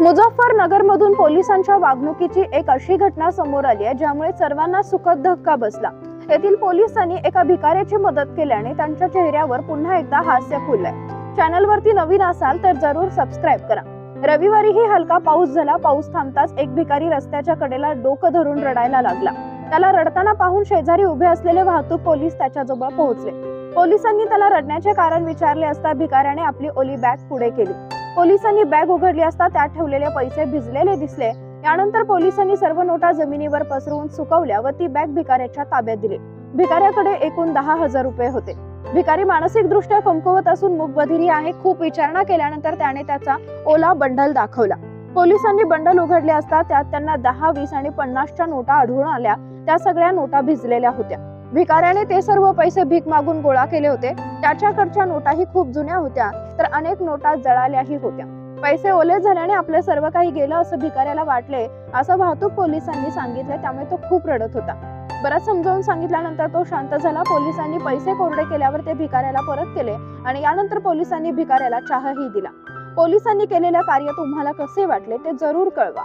मुझफ्फरनगरमधून पोलिसांच्या वागणुकीची एक अशी घटना समोर आली आहे ज्यामुळे सर्वांना सुखद धक्का बसला. येथील पोलिसांनी एका भिकाऱ्याची मदत केल्याने त्यांच्या चेहऱ्यावर पुन्हा एकदा हास्य फुललंय. चॅनलवरती नवीन असाल तर जरूर सबस्क्राईब करा. रविवारीही हलका पाऊस झाला पाऊस थांबताच एक भिकारी रस्त्याच्या कडेला डोकं धरून रडायला लागला. त्याला रडताना पाहून शेजारी उभे असलेले वाहतूक पोलीस त्याच्याजवळ पोहोचले. पोलिसांनी त्याला रडण्याचे कारण विचारले असता भिकाऱ्याने आपली ओली बॅग पुढे केली. पोलिसांनी बॅग उघडली असता त्यात ठेवलेले पैसे भिजलेले दिसले. यानंतर पोलिसांनी सर्व नोटा जमिनीवर पसरवून सुकवल्या व ती बॅग भिकाऱ्याच्या ताब्यात दिली. भिकाऱ्याकडे एकूण दहा हजार रुपये होते. भिकारी मानसिक दृष्ट्या कमकुवत असून मूकबधिरी आहे खूप विचारणा केल्यानंतर त्याने त्याचा ओला बंडल दाखवला. पोलिसांनी बंडल उघडले असता त्यात त्यांना दहा वीस आणि पन्नासच्या नोटा आढळून आल्या. त्या सगळ्या नोटा भिजलेल्या होत्या. भिकाऱ्याने ते सर्व पैसे भीक मागून गोळा केले होते. त्याच्याकडच्या नोटाही खूप जुन्या होत्या तर अनेक नोटा जळाल्याही होत्या. पैसे ओले झाल्याने आपले सर्व काही गेलं असं भिकाऱ्याला वाटले असं वाहतूक पोलिसांनी सांगितलं त्यामुळे तो खूप रडत होता. बराच समजावून सांगितल्यानंतर तो शांत झाला. पोलिसांनी पैसे कोरडे केल्यावर ते भिकाऱ्याला परत केले आणि यानंतर पोलिसांनी भिकाऱ्याला चहाही दिला. पोलिसांनी केलेलं कार्य तुम्हाला कसे वाटले ते जरूर कळवा.